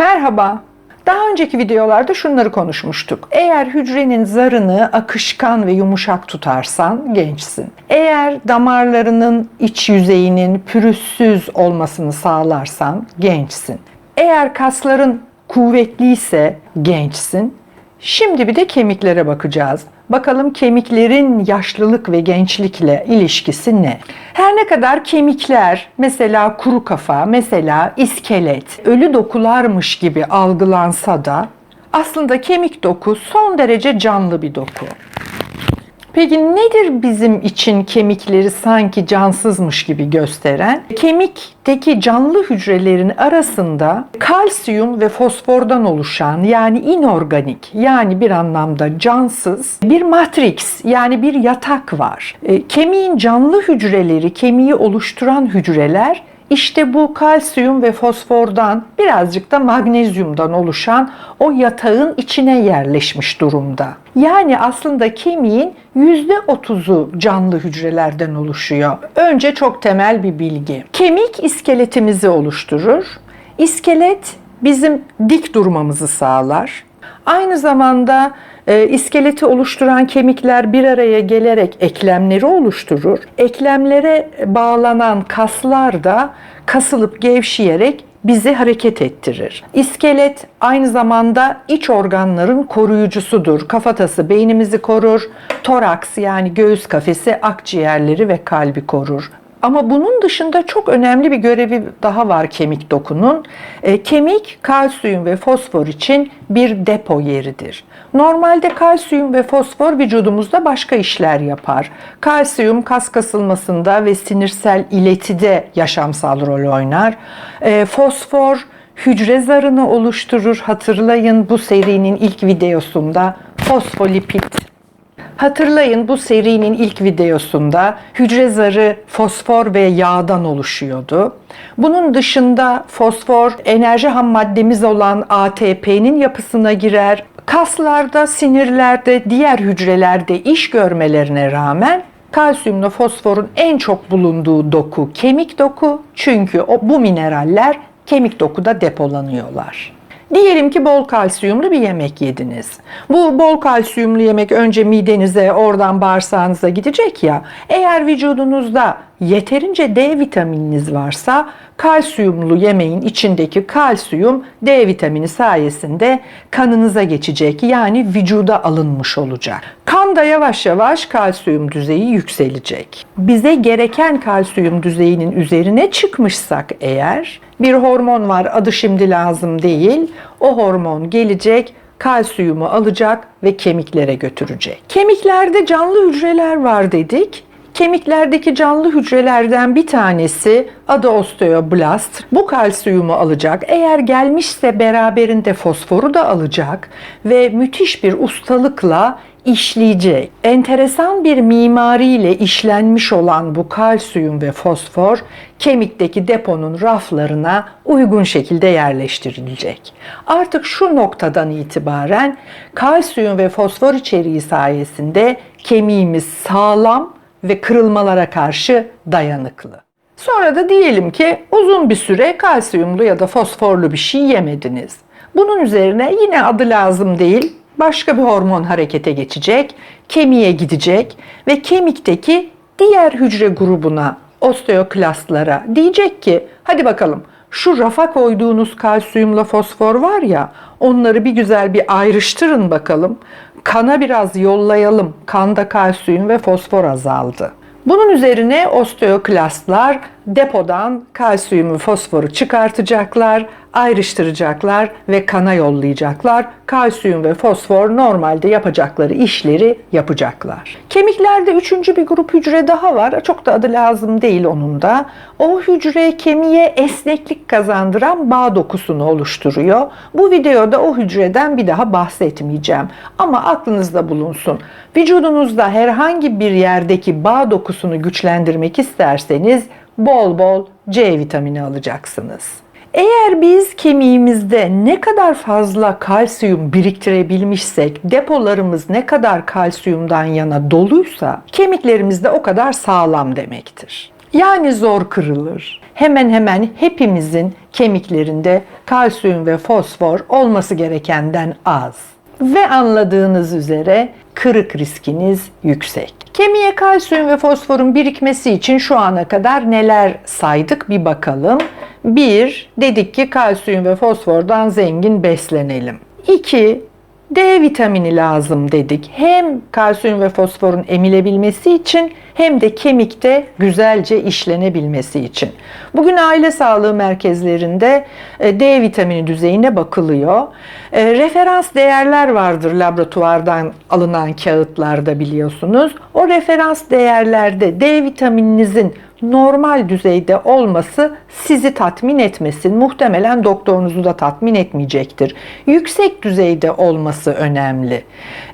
Merhaba. Daha önceki videolarda şunları konuşmuştuk. Eğer hücrenin zarını akışkan ve yumuşak tutarsan gençsin. Eğer damarlarının iç yüzeyinin pürüzsüz olmasını sağlarsan gençsin. Eğer kasların kuvvetliyse gençsin. Şimdi bir de kemiklere bakacağız. Bakalım kemiklerin yaşlılık ve gençlikle ilişkisi ne? Her ne kadar kemikler, mesela kuru kafa, mesela iskelet, ölü dokularmış gibi algılansa da aslında kemik doku son derece canlı bir doku. Peki nedir bizim için kemikleri sanki cansızmış gibi gösteren? Kemikteki canlı hücrelerin arasında kalsiyum ve fosfordan oluşan yani inorganik yani bir anlamda cansız bir matrix yani bir yatak var. E, Kemiğin canlı hücreleri, kemiği oluşturan hücreler işte bu kalsiyum ve fosfordan birazcık da magnezyumdan oluşan o yatağın içine yerleşmiş durumda. Yani aslında kemiğin %30'u canlı hücrelerden oluşuyor. Önce çok temel bir bilgi. Kemik iskeletimizi oluşturur. İskelet bizim dik durmamızı sağlar. Aynı zamanda e, iskeleti oluşturan kemikler bir araya gelerek eklemleri oluşturur. Eklemlere bağlanan kaslar da kasılıp gevşeyerek bizi hareket ettirir. İskelet aynı zamanda iç organların koruyucusudur. Kafatası beynimizi korur, toraks yani göğüs kafesi akciğerleri ve kalbi korur. Ama bunun dışında çok önemli bir görevi daha var kemik dokunun. E, kemik kalsiyum ve fosfor için bir depo yeridir. Normalde kalsiyum ve fosfor vücudumuzda başka işler yapar. Kalsiyum kas kasılmasında ve sinirsel iletide yaşamsal rol oynar. E, fosfor hücre zarını oluşturur. Hatırlayın bu serinin ilk videosunda fosfolipid Hatırlayın bu serinin ilk videosunda hücre zarı fosfor ve yağdan oluşuyordu. Bunun dışında fosfor enerji ham maddemiz olan ATP'nin yapısına girer. Kaslarda, sinirlerde, diğer hücrelerde iş görmelerine rağmen kalsiyumla fosforun en çok bulunduğu doku kemik doku. Çünkü o, bu mineraller kemik dokuda depolanıyorlar. Diyelim ki bol kalsiyumlu bir yemek yediniz. Bu bol kalsiyumlu yemek önce midenize, oradan bağırsağınıza gidecek ya. Eğer vücudunuzda yeterince D vitamininiz varsa kalsiyumlu yemeğin içindeki kalsiyum D vitamini sayesinde kanınıza geçecek. Yani vücuda alınmış olacak. Kanda yavaş yavaş kalsiyum düzeyi yükselecek. Bize gereken kalsiyum düzeyinin üzerine çıkmışsak eğer bir hormon var adı şimdi lazım değil. O hormon gelecek kalsiyumu alacak ve kemiklere götürecek. Kemiklerde canlı hücreler var dedik. Kemiklerdeki canlı hücrelerden bir tanesi adı osteoblast. Bu kalsiyumu alacak. Eğer gelmişse beraberinde fosforu da alacak ve müthiş bir ustalıkla işleyecek. Enteresan bir mimariyle işlenmiş olan bu kalsiyum ve fosfor kemikteki deponun raflarına uygun şekilde yerleştirilecek. Artık şu noktadan itibaren kalsiyum ve fosfor içeriği sayesinde kemiğimiz sağlam ve kırılmalara karşı dayanıklı. Sonra da diyelim ki uzun bir süre kalsiyumlu ya da fosforlu bir şey yemediniz. Bunun üzerine yine adı lazım değil, başka bir hormon harekete geçecek, kemiğe gidecek ve kemikteki diğer hücre grubuna, osteoklastlara diyecek ki hadi bakalım şu rafa koyduğunuz kalsiyumla fosfor var ya onları bir güzel bir ayrıştırın bakalım. Kana biraz yollayalım. Kanda kalsiyum ve fosfor azaldı. Bunun üzerine osteoklastlar depodan kalsiyumu, fosforu çıkartacaklar, ayrıştıracaklar ve kana yollayacaklar. Kalsiyum ve fosfor normalde yapacakları işleri yapacaklar. Kemiklerde üçüncü bir grup hücre daha var. Çok da adı lazım değil onun da. O hücre kemiğe esneklik kazandıran bağ dokusunu oluşturuyor. Bu videoda o hücreden bir daha bahsetmeyeceğim. Ama aklınızda bulunsun. Vücudunuzda herhangi bir yerdeki bağ dokusunu güçlendirmek isterseniz bol bol C vitamini alacaksınız. Eğer biz kemiğimizde ne kadar fazla kalsiyum biriktirebilmişsek, depolarımız ne kadar kalsiyumdan yana doluysa, kemiklerimiz de o kadar sağlam demektir. Yani zor kırılır. hemen hemen hepimizin kemiklerinde kalsiyum ve fosfor olması gerekenden az. Ve anladığınız üzere kırık riskiniz yüksek. Kemiğe kalsiyum ve fosforun birikmesi için şu ana kadar neler saydık bir bakalım. 1. Dedik ki kalsiyum ve fosfordan zengin beslenelim. 2. D vitamini lazım dedik. Hem kalsiyum ve fosforun emilebilmesi için hem de kemikte güzelce işlenebilmesi için. Bugün aile sağlığı merkezlerinde e, D vitamini düzeyine bakılıyor. E, Referans değerler vardır laboratuvardan alınan kağıtlarda biliyorsunuz. O referans değerlerde D vitamininizin normal düzeyde olması sizi tatmin etmesin. Muhtemelen doktorunuzu da tatmin etmeyecektir. Yüksek düzeyde olması önemli.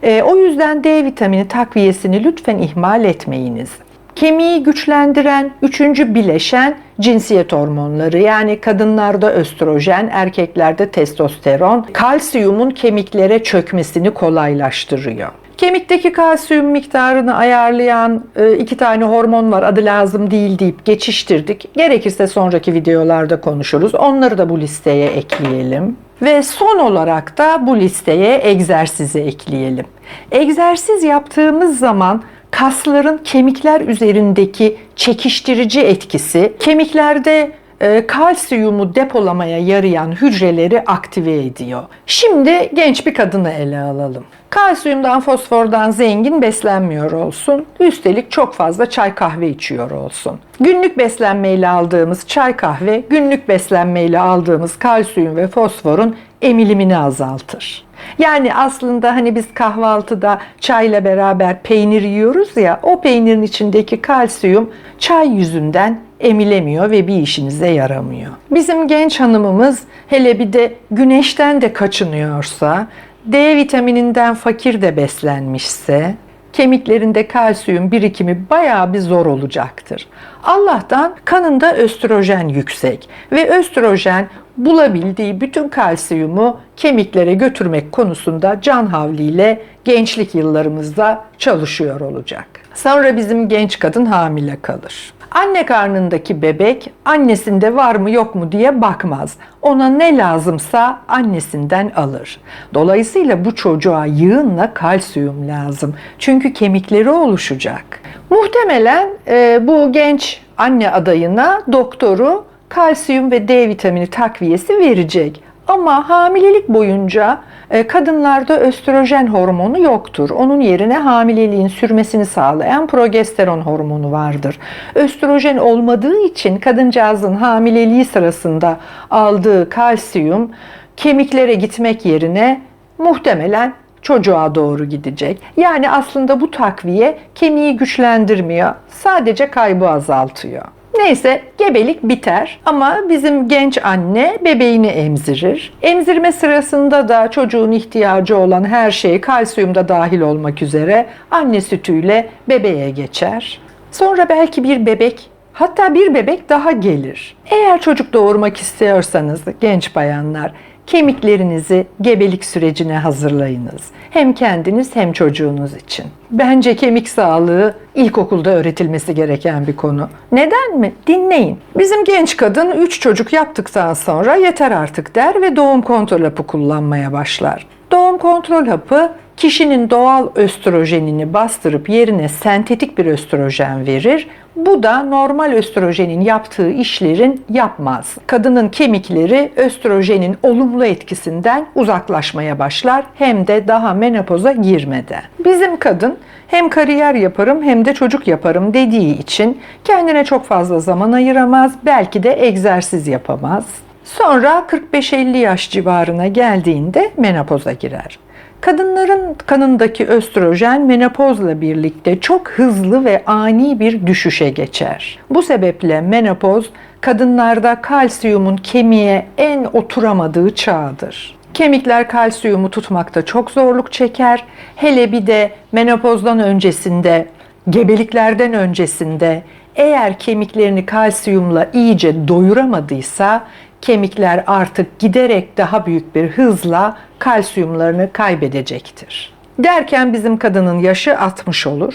E, o yüzden D vitamini takviyesini lütfen ihmal etmeyiniz. Kemiği güçlendiren üçüncü bileşen cinsiyet hormonları yani kadınlarda östrojen, erkeklerde testosteron, kalsiyumun kemiklere çökmesini kolaylaştırıyor. Kemikteki kalsiyum miktarını ayarlayan e, iki tane hormon var adı lazım değil deyip geçiştirdik. Gerekirse sonraki videolarda konuşuruz. Onları da bu listeye ekleyelim. Ve son olarak da bu listeye egzersizi ekleyelim. Egzersiz yaptığımız zaman kasların kemikler üzerindeki çekiştirici etkisi kemiklerde e, kalsiyumu depolamaya yarayan hücreleri aktive ediyor. Şimdi genç bir kadını ele alalım. Kalsiyumdan, fosfordan zengin beslenmiyor olsun. Üstelik çok fazla çay kahve içiyor olsun. Günlük beslenmeyle aldığımız çay kahve, günlük beslenmeyle aldığımız kalsiyum ve fosforun emilimini azaltır. Yani aslında hani biz kahvaltıda çayla beraber peynir yiyoruz ya, o peynirin içindeki kalsiyum çay yüzünden emilemiyor ve bir işinize yaramıyor. Bizim genç hanımımız hele bir de güneşten de kaçınıyorsa, D vitamininden fakir de beslenmişse, kemiklerinde kalsiyum birikimi bayağı bir zor olacaktır. Allah'tan kanında östrojen yüksek ve östrojen bulabildiği bütün kalsiyumu kemiklere götürmek konusunda can havliyle gençlik yıllarımızda çalışıyor olacak. Sonra bizim genç kadın hamile kalır. Anne karnındaki bebek annesinde var mı yok mu diye bakmaz. Ona ne lazımsa annesinden alır. Dolayısıyla bu çocuğa yığınla kalsiyum lazım. Çünkü kemikleri oluşacak. Muhtemelen e, bu genç anne adayına doktoru kalsiyum ve D vitamini takviyesi verecek. Ama hamilelik boyunca kadınlarda östrojen hormonu yoktur. Onun yerine hamileliğin sürmesini sağlayan progesteron hormonu vardır. Östrojen olmadığı için kadıncağızın hamileliği sırasında aldığı kalsiyum kemiklere gitmek yerine muhtemelen çocuğa doğru gidecek. Yani aslında bu takviye kemiği güçlendirmiyor. Sadece kaybı azaltıyor. Neyse gebelik biter ama bizim genç anne bebeğini emzirir. Emzirme sırasında da çocuğun ihtiyacı olan her şey kalsiyum da dahil olmak üzere anne sütüyle bebeğe geçer. Sonra belki bir bebek hatta bir bebek daha gelir. Eğer çocuk doğurmak istiyorsanız genç bayanlar kemiklerinizi gebelik sürecine hazırlayınız. Hem kendiniz hem çocuğunuz için. Bence kemik sağlığı ilkokulda öğretilmesi gereken bir konu. Neden mi? Dinleyin. Bizim genç kadın 3 çocuk yaptıktan sonra yeter artık der ve doğum kontrol hapı kullanmaya başlar. Doğum kontrol hapı kişinin doğal östrojenini bastırıp yerine sentetik bir östrojen verir. Bu da normal östrojenin yaptığı işlerin yapmaz. Kadının kemikleri östrojenin olumlu etkisinden uzaklaşmaya başlar hem de daha menopoza girmeden. Bizim kadın hem kariyer yaparım hem de çocuk yaparım dediği için kendine çok fazla zaman ayıramaz, belki de egzersiz yapamaz. Sonra 45-50 yaş civarına geldiğinde menopoza girer. Kadınların kanındaki östrojen menopozla birlikte çok hızlı ve ani bir düşüşe geçer. Bu sebeple menopoz kadınlarda kalsiyumun kemiğe en oturamadığı çağdır. Kemikler kalsiyumu tutmakta çok zorluk çeker. Hele bir de menopozdan öncesinde, gebeliklerden öncesinde eğer kemiklerini kalsiyumla iyice doyuramadıysa kemikler artık giderek daha büyük bir hızla kalsiyumlarını kaybedecektir. Derken bizim kadının yaşı 60 olur.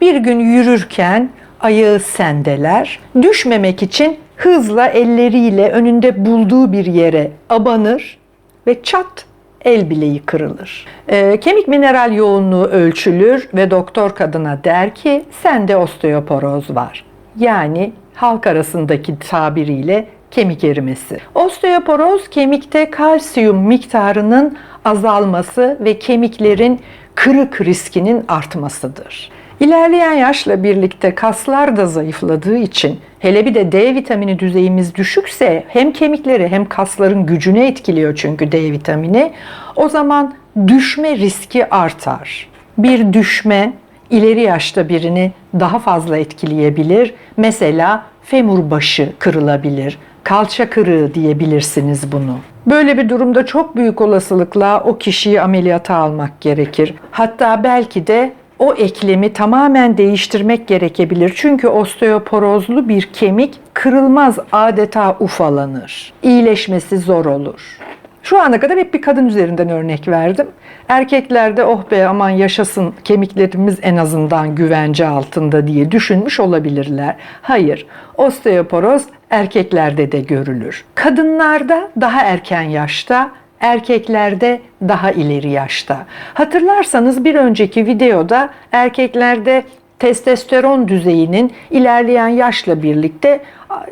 Bir gün yürürken ayağı sendeler. Düşmemek için hızla elleriyle önünde bulduğu bir yere abanır ve çat el bileği kırılır. Ee, kemik mineral yoğunluğu ölçülür ve doktor kadına der ki sende osteoporoz var. Yani halk arasındaki tabiriyle kemik erimesi. Osteoporoz kemikte kalsiyum miktarının azalması ve kemiklerin kırık riskinin artmasıdır. İlerleyen yaşla birlikte kaslar da zayıfladığı için hele bir de D vitamini düzeyimiz düşükse hem kemikleri hem kasların gücünü etkiliyor çünkü D vitamini. O zaman düşme riski artar. Bir düşme ileri yaşta birini daha fazla etkileyebilir. Mesela femur başı kırılabilir, kalça kırığı diyebilirsiniz bunu. Böyle bir durumda çok büyük olasılıkla o kişiyi ameliyata almak gerekir. Hatta belki de o eklemi tamamen değiştirmek gerekebilir. Çünkü osteoporozlu bir kemik kırılmaz adeta ufalanır. İyileşmesi zor olur. Şu ana kadar hep bir kadın üzerinden örnek verdim. Erkeklerde oh be aman yaşasın kemiklerimiz en azından güvence altında diye düşünmüş olabilirler. Hayır, osteoporoz erkeklerde de görülür. Kadınlarda daha erken yaşta, erkeklerde daha ileri yaşta. Hatırlarsanız bir önceki videoda erkeklerde testosteron düzeyinin ilerleyen yaşla birlikte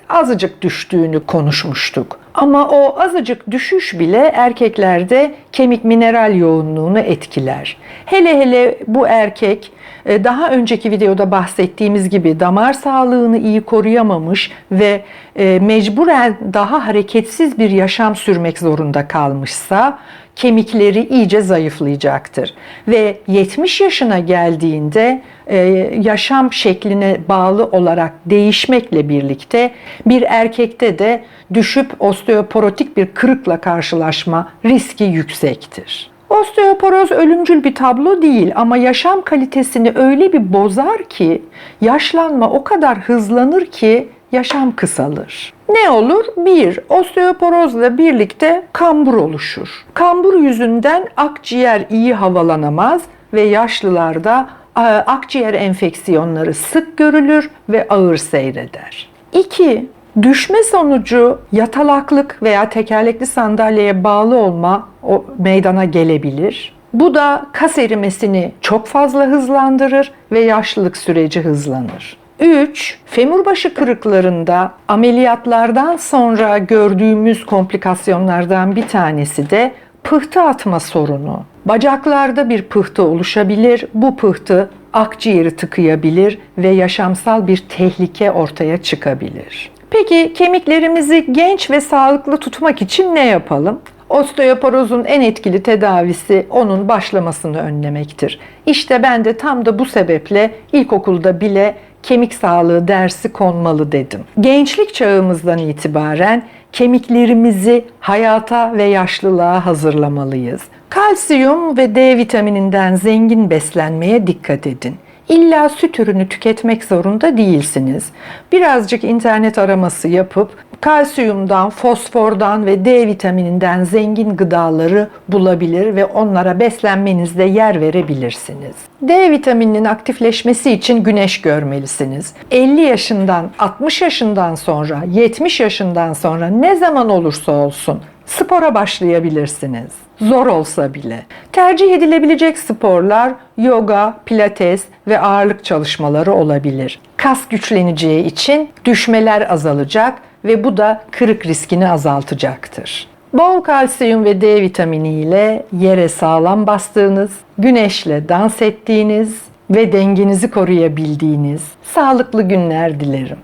azıcık düştüğünü konuşmuştuk. Ama o azıcık düşüş bile erkeklerde kemik mineral yoğunluğunu etkiler. Hele hele bu erkek e, daha önceki videoda bahsettiğimiz gibi damar sağlığını iyi koruyamamış ve e, mecburen daha hareketsiz bir yaşam sürmek zorunda kalmışsa kemikleri iyice zayıflayacaktır. Ve 70 yaşına geldiğinde e, yaşam şekline bağlı olarak değişmekle birlikte bir erkekte de düşüp osteoporotik bir kırıkla karşılaşma riski yüksektir. Osteoporoz ölümcül bir tablo değil ama yaşam kalitesini öyle bir bozar ki yaşlanma o kadar hızlanır ki yaşam kısalır. Ne olur? Bir, osteoporozla birlikte kambur oluşur. Kambur yüzünden akciğer iyi havalanamaz ve yaşlılarda e, akciğer enfeksiyonları sık görülür ve ağır seyreder. 2. Düşme sonucu yatalaklık veya tekerlekli sandalyeye bağlı olma o meydana gelebilir. Bu da kas erimesini çok fazla hızlandırır ve yaşlılık süreci hızlanır. 3. Femur başı kırıklarında ameliyatlardan sonra gördüğümüz komplikasyonlardan bir tanesi de pıhtı atma sorunu. Bacaklarda bir pıhtı oluşabilir. Bu pıhtı akciğeri tıkayabilir ve yaşamsal bir tehlike ortaya çıkabilir. Peki kemiklerimizi genç ve sağlıklı tutmak için ne yapalım? Osteoporozun en etkili tedavisi onun başlamasını önlemektir. İşte ben de tam da bu sebeple ilkokulda bile kemik sağlığı dersi konmalı dedim. Gençlik çağımızdan itibaren kemiklerimizi hayata ve yaşlılığa hazırlamalıyız. Kalsiyum ve D vitamininden zengin beslenmeye dikkat edin. İlla süt ürünü tüketmek zorunda değilsiniz. Birazcık internet araması yapıp kalsiyumdan, fosfordan ve D vitamininden zengin gıdaları bulabilir ve onlara beslenmenizde yer verebilirsiniz. D vitamininin aktifleşmesi için güneş görmelisiniz. 50 yaşından, 60 yaşından sonra, 70 yaşından sonra ne zaman olursa olsun spora başlayabilirsiniz. Zor olsa bile. Tercih edilebilecek sporlar yoga, pilates ve ağırlık çalışmaları olabilir. Kas güçleneceği için düşmeler azalacak ve bu da kırık riskini azaltacaktır. Bol kalsiyum ve D vitamini ile yere sağlam bastığınız, güneşle dans ettiğiniz ve dengenizi koruyabildiğiniz sağlıklı günler dilerim.